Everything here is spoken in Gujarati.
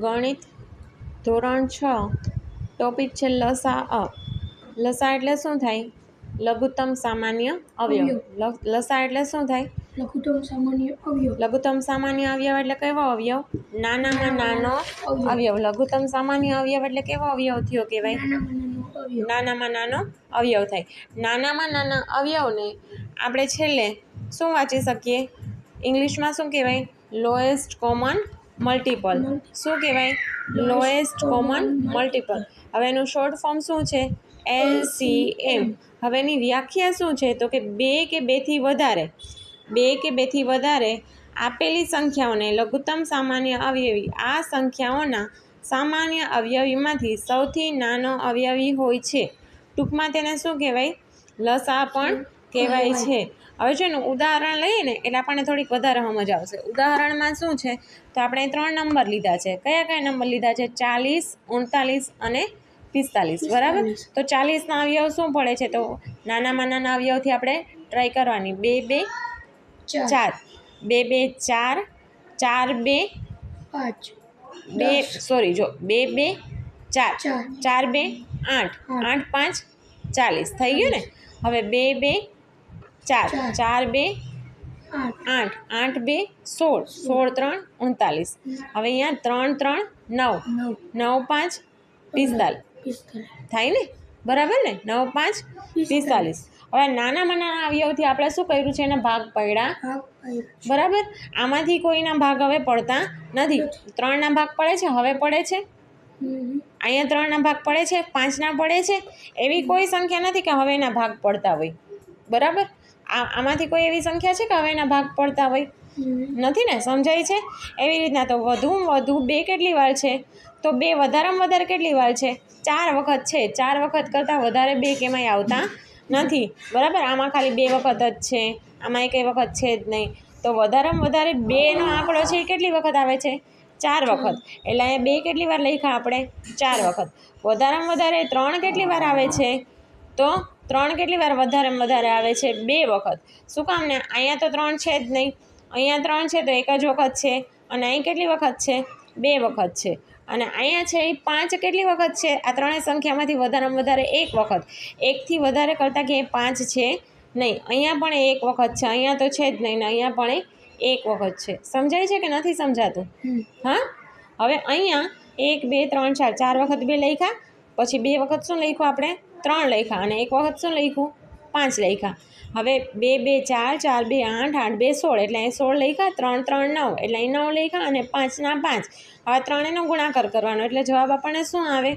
ગણિત ધોરણ છ. ટોપિક છે લસા અ. લસા એટલે શું થાય? લઘુત્તમ સામાન્ય અવયવ. લસા એટલે શું થાય? લઘુત્તમ સામાન્ય અવયવ. લઘુત્તમ સામાન્ય અવયવ એટલે કેવો અવયવ? નાનામાં નાનો અવયવ. લઘુત્તમ સામાન્ય અવયવ એટલે કેવો અવયવ થયો કહેવાય? નાનામાં નાનો અવયવ. નાનામાં નાનો અવયવ થાય. નાનામાં નાના અવયવને આપણે છેલ્લે શું વાંચી શકીએ? ઇંગ્લિશમાં શું કહેવાય? લોએસ્ટ કોમન મલ્ટિપલ શું કહેવાય? લોએસ્ટ કોમન મલ્ટિપલ હવે એનું શોર્ટ ફોર્મ શું છે? એલ સી એમ હવે એની વ્યાખ્યા શું છે? તો કે બે કે બેથી વધારે. બે કે બેથી વધારે આપેલી સંખ્યાઓને લઘુત્તમ સામાન્ય અવયવી. આ સંખ્યાઓના સામાન્ય અવયવીમાંથી સૌથી નાનો અવયવી હોય છે. ટૂંકમાં તેને શું કહેવાય? લસા પણ કહેવાય છે. હવે છે ને ઉદાહરણ લઈએ ને એટલે આપણને થોડીક વધારે સમજ આવશે. ઉદાહરણમાં શું છે? તો આપણે ત્રણ નંબર લીધા છે. કયા કયા નંબર લીધા છે? ચાલીસ ઉણતાલીસ અને પિસ્તાલીસ. બરાબર? તો ચાલીસના અવયવ શું પડે છે? તો નાનામાં નાના અવયવથી આપણે ટ્રાય કરવાની. બે બે ચાર. બે બે ચાર. ચાર બે. પાંચ. બે સોરી જો બે બે ચાર. ચાર. બે આઠ. આઠ. પાંચ ચાલીસ. થઈ ગયું ને? હવે બે બે ચાર ચાર. બે આઠ. આઠ બે સોળ સોળ ત્રણ ઉણતાલીસ. હવે અહીંયા ત્રણ ત્રણ નવ. નવ. પાંચ પિસ્તાલીસ. થાય ને? બરાબર ને? નવ પાંચ પિસ્તાલીસ. હવે નાનામાં નાના અવયવથી આપણે શું કર્યું છે? એના ભાગ પડ્યા. બરાબર? આમાંથી કોઈના ભાગ હવે પડતા નથી. ત્રણના ભાગ પડે છે? હવે પડે છે? અહીંયા ત્રણના ભાગ પડે છે? પાંચના પડે છે? એવી કોઈ સંખ્યા નથી કે હવે એના ભાગ પડતા હોય. બરાબર? આમાંથી કોઈ એવી સંખ્યા છે કે હવે એના ભાગ પડતા હોય? નથી ને? સમજાય છે? એવી રીતના તો વધુમાં વધુ બે કેટલી વાર છે? તો બે વધારેમાં વધારે કેટલી વાર છે? ચાર વખત છે. ચાર વખત કરતાં વધારે બે કેમાંય આવતા નથી. બરાબર? આમાં ખાલી બે વખત જ છે. આમાં એક વખત છે જ નહીં. તો વધારેમાં વધારે બેનો આંકડો છે એ કેટલી વખત આવે છે? ચાર વખત. એટલે અહીંયા બે કેટલી વાર લખ્યા આપણે? ચાર વખત. વધારેમાં વધારે ત્રણ કેટલી વાર આવે છે? તો ત્રણ કેટલી વાર વધારેમાં વધારે આવે છે? બે વખત. શું કામ ને? અહીંયા તો ત્રણ છે જ નહીં. અહીંયા ત્રણ છે તો એક જ વખત છે. અને અહીં કેટલી વખત છે? બે વખત છે. અને અહીંયા છે એ પાંચ કેટલી વખત છે? આ ત્રણેય સંખ્યામાંથી વધારેમાં વધારે એક વખત. એકથી વધારે કરતાં ક્યાંય પાંચ છે? નહીં. અહીંયા પણ એક વખત છે. અહીંયા તો છે જ નહીં ને અહીંયા પણ એ એક વખત છે. સમજાય છે કે નથી સમજાતું? હા? હવે અહીંયા એક બે ત્રણ ચાર. ચાર વખત બે લખ્યા. પછી બે વખત શું લખ્યું આપણે? ત્રણ લખ્યા અને એક વખત શું લખ્યું? પાંચ લખ્યા. હવે બે બે, ચાર ચાર, બે, આઠ આઠ, બે, સોળ. એટલે અહીં સોળ લખ્યા, ત્રણ ત્રણ, નવ. એટલે અહીં નવ લખ્યા અને પાંચના પાંચ. હવે ત્રણેયનો ગુણાકાર કરવાનો. એટલે જવાબ આપણને શું આવે?